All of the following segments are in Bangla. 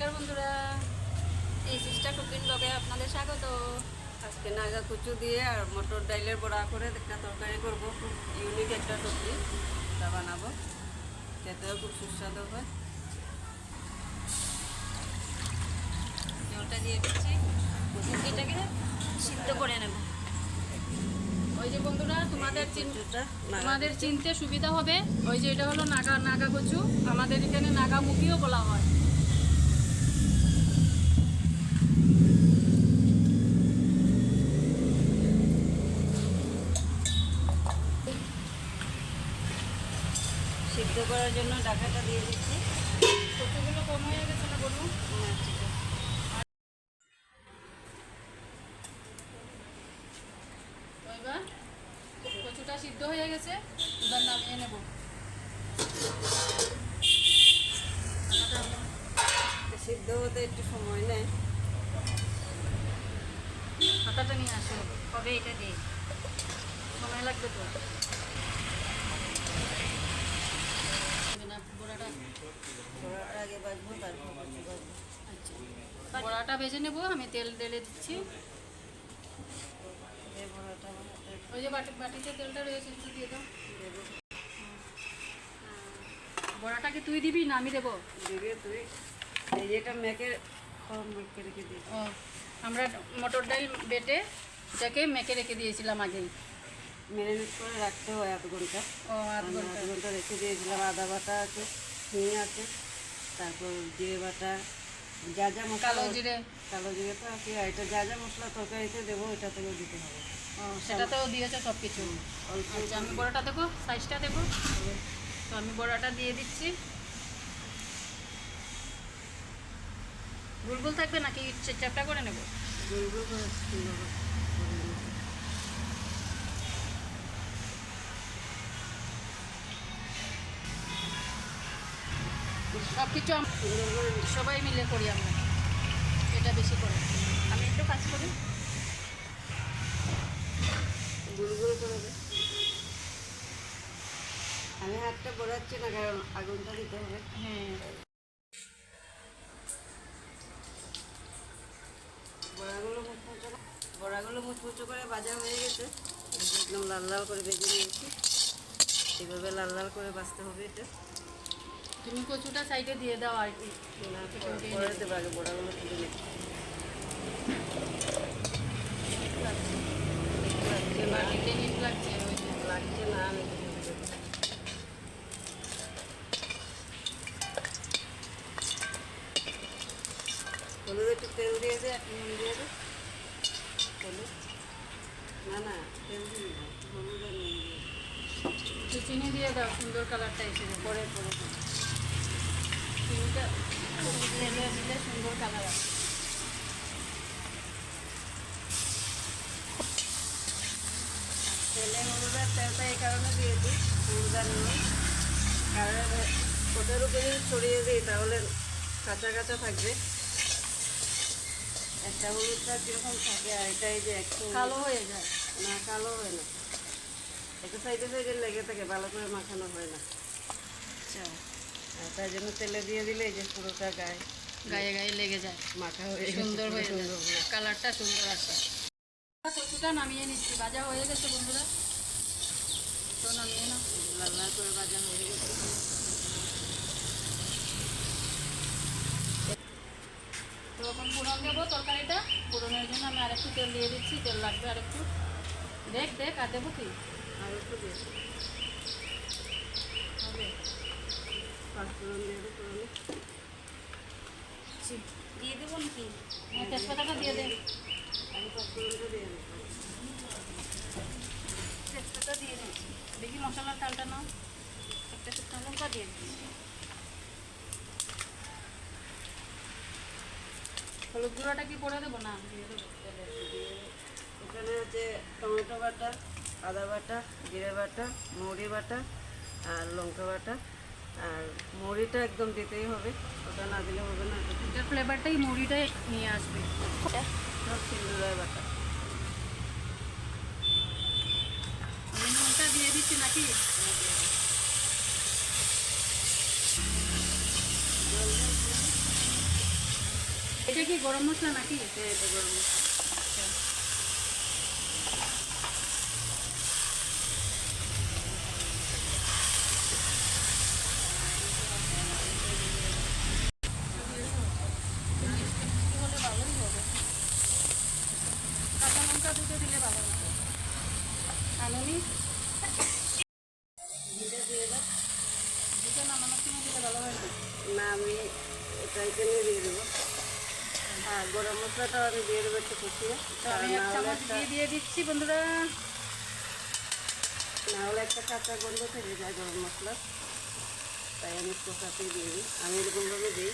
নমস্কার বন্ধুরা। এই সিস্টার কুকিং ব্লগে আপনাদের স্বাগত। আজকে নাগা কুচু দিয়ে আর মটর ডাইলের বড়া করে একটা তরকারি করব। খুব ইউনিক একটা সবজি। তা বানাবো। খেতেও খুব সুস্বাদু হয়। জলটা দিয়ে দিচ্ছি। এটাকে সিদ্ধ করে নেব। ওই যে বন্ধুরা তোমাদের তোমাদের চিনতে সুবিধা হবে। ওই যে এটা হলো নাগা নাগা কচু। আমাদের এখানে নাগামুখীও বলা হয় সিদ্ধ করার জন্য ডাকাটা দিয়ে দিচ্ছি। কচুগুলো কম হয়ে গেছে না বলুন? এবার কচুটা সিদ্ধ হয়ে গেছে এবার নামিয়ে নেব। সিদ্ধ হতে একটু সময় নেয়। হাতাটা নিয়ে আসো কবে এটা দিই সময় লাগবে তো? বড়াটা বড়াটা আগে বাজবো তারপর কচু বাজবো আচ্ছা। বড়াটা ভেজে নেব আমি তেল ঢেলে দিচ্ছি। বড়াটা ওই যে বাটি বাটিতে তেলটা রয়েছে একটু দিয়ে দাও। দেবো। বড়াটাকে তুই দিবি না আমি দেবো? দিবে তুই। এই যেটা মেখে কম মেখে রেখে দিই ও আমরা মটর ডাল বেটে এটাকে মেখে রেখে দিয়েছিলাম আগেই ম্যারিনেট করে রাখতে হয় আধ ঘণ্টা। ও আধ ঘণ্টা। আধ ঘণ্টা রেখে দিয়েছিলাম আদা বাটা আছে হিং আছে তারপর জিরে বাটা যা যা মশলা কালো জিরে। কালো জিরে তো আছে আর এটা যা যা মশলা তরকারিতে দেবো ওটা থেকেও দিতে হবে। সেটাতেও দিয়েছে সব কিছু আচ্ছা আমি বড়াটা দেবো? সাইজটা দেবো? তো আমি বড়াটা দিয়ে দিচ্ছি। গুল গুল থাকবে নাকি চে- চ্যাপটা করে নেব? করে সব কিছু। সবাই মিলে করি আমরা। এটা বেশি করে। আমি একটু কাজ করি। আমি হাতটা বড়াচ্ছি না কারণ আগুনটা দিতে হবে। হ্যাঁ। বড়াগুলো মুচমুচো করে- বড়াগুলো মুচমুচো করে ভাজা হয়ে গেছে। একদম লাল লাল করে ভেজে নিয়েছি। এভাবে লাল লাল করে বাঁচতে হবে এটা। তুমি কচুটা সাইডে দিয়ে দাও আর কি লাগছে লাগছে না। হলুদ একটু তেল দিয়ে দে নুন দিয়ে দে হলুদ না না তেল না হলুদ আর নুন দিয়ে চিনি দিয়ে দাও সুন্দর কালারটা এসে পরে পরে দে। চিনিটা দিলে সুন্দর কালার আসে। তেলে হলুদ আর তেলটা এই কারণে দিয়েছি হলুদ আর নুন কারণ ওটার উপরে ছড়িয়ে দিই তাহলে কাঁচা কাঁচা থাকবে। একটা হলুদটা কীরকম থাকে আর এটা এই যে একটু কালো হয়ে যায়। না কালো হয় না। একটু সাইডে সাইডে লেগে থাকে ভালো করে মাখানো হয় না। আচ্ছা। আর তাই জন্য তেলে দিয়ে দিলে এই যে পুরোটা গায়ে গায়ে গায়ে লেগে যায়। মাখা হয়ে সুন্দর হয়ে সুন্দর কালারটা সুন্দর আসে কচুটা নামিয়ে নিচ্ছি ভাজা হয়ে গেছে বন্ধুরা। তো নামিয়ে নাও। লাল লাল করে ভাজা হয়ে গেছে। তো এখন পুরন দেবো তরকারিটা। পুরনের জন্য আমি আরেকটু তেল দিয়ে দিচ্ছি তেল লাগবে আরেকটু। দেখ দেখ আর দেবো কি? আর একটু দিয়ে দিই। হবে পাঁচফোড়ন ফোড়নে। দিয়ে দেবো নাকি তেজপাতাটা দিয়ে দে আমি পাঁচফোড়নটা দিয়ে দিই তেজপাতা দিয়ে দিচ্ছি দেখি মশলার চালটা নাও একটা শুকনো লঙ্কা দিয়ে দিচ্ছি হলুদ গুঁড়োটা কি করে দেবো না দিয়ে দেবো এখানে হচ্ছে টমেটো বাটা, আদা বাটা, জিরে বাটা মৌরি বাটা আর লঙ্কা বাটা আর মৌরিটা একদম দিতেই হবে ওটা না দিলে হবে না। এটা এটার ফ্লেভারটাই মুড়িটাই নিয়ে আসবে। সব সিন্দুরের বাটা। আমি নুনটা দিয়ে দিচ্ছি নাকি? এটা কি গরম মশলা নাকি? হ্যাঁ এটা গরম মশলা। মিষ্টি হলে ভালোই হবে লঙ্কা দুটো দিলে ভালো হতো। আনুনি? দুটো নামানোর সময় দিলে ভালো হয় না? আমি এটা এখানে দিয়ে দেবো। আর গরম মশলাটাও আমি দিয়ে দেবো একটু কুচিয়ে তো আমি এক চামচ দিয়ে দিয়ে দিচ্ছি বন্ধুরা। না হলে একটা কাঁচা গন্ধ থেকে যায় গরম মশলা। তাই আমি কষাতেই দিয়ে দিই। আমি এরকমভাবে দিই।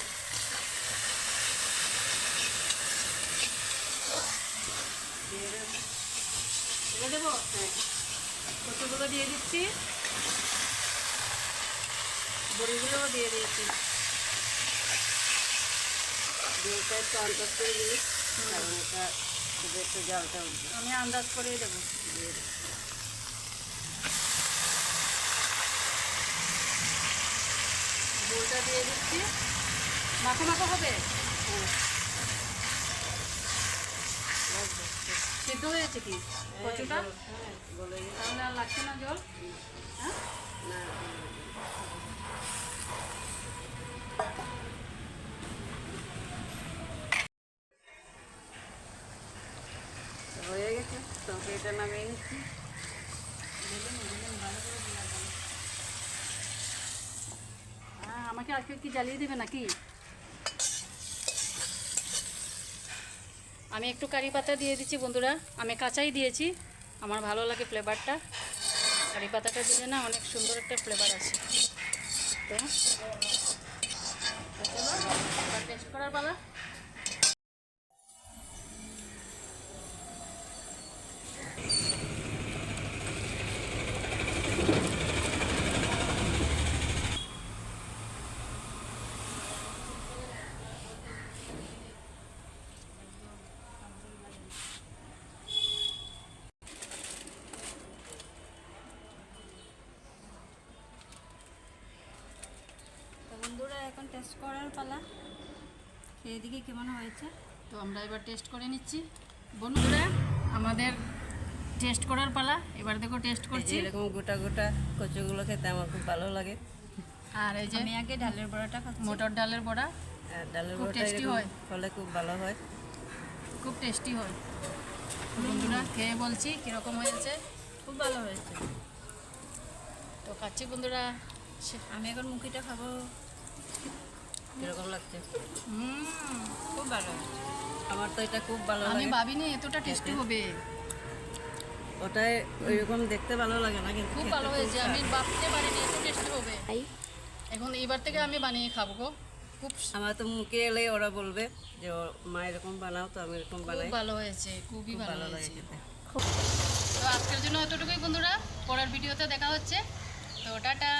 ঢেলে দেবো? হ্যাঁ। কচুগুলো দিয়ে দিচ্ছি। বড়িগুলোও দিয়ে দিয়েছি। দিয়ে একটু আন্দাজ করে আমি আন্দাজ করেই দেবো। দিয়ে দিয়ে দিচ্ছি। মাখো মাখো হবে? হ্যাঁ। সিদ্ধ হয়েছে কি? কচুটা? হ্যাঁ। তাহলে আর লাগছে না জল? হ্যাঁ? হয়ে গেছে তরকারিটা নামিয়ে নিচ্ছি। হ্যাঁ আমাকে আজকে কি জ্বালিয়ে দেবে নাকি? আমি একটু কারি পাতা দিয়ে দিচ্ছি বন্ধুরা। আমি কাঁচাই দিয়েছি। আমার ভালো লাগে ফ্লেভারটা কারি পাতাটা দিলে না অনেক সুন্দর একটা ফ্লেভার আছে তো টেস্ট করার পালা। এখন টেস্ট করার পালা? খেয়ে দিকে কেমন হয়েছে? তো আমরা এবার টেস্ট করে নিচ্ছি। বন্ধুরা আমাদের টেস্ট করার পালা। এবার দেখো টেস্ট করছি। এরকম গোটা গোটা কচুগুলো খেতে আমার খুব ভালো লাগে। আর এই যে আমি আগে ডালের বড়াটা খাচ্ছি। মটর ডালের বড়া। আর ডালের খুব বড়াটা tasty এরকম হয়। ফলে খুব ভালো হয়। খুব টেস্টি হয়। বন্ধুরা খেয়ে বলছি কীরকম হয়েছে। খুব ভালো হয়েছে। তো খাচ্ছি বন্ধুরা। সে- আমি এখন মুখিটা খাব। কীরকম লাগছে। হুম, খুব ভালো। আমার তো এটা খুব ভালো আমি ভাবিনি এতটা টেস্টি হবে। ওটাই ওইরকম দেখতে ভালো লাগে না কিন্তু খুব ভালো হয়েছে আমি। ভাবতে পারিনি এত টেস্টি হবে। এখন এইবার থেকে আমি বানিয়ে খাব গো। খুব আমার তো মুখে এলে ওরা বলবে যে ও মা এরকম বানাও তো আমি এরকম খুব বানাই। ভালো হয়েছে খুবই ভালো হয়েছে। তো আজকের জন্য এতটুকুই বন্ধুরা পরের ভিডিওতে দেখা হচ্ছে। তো টাটা।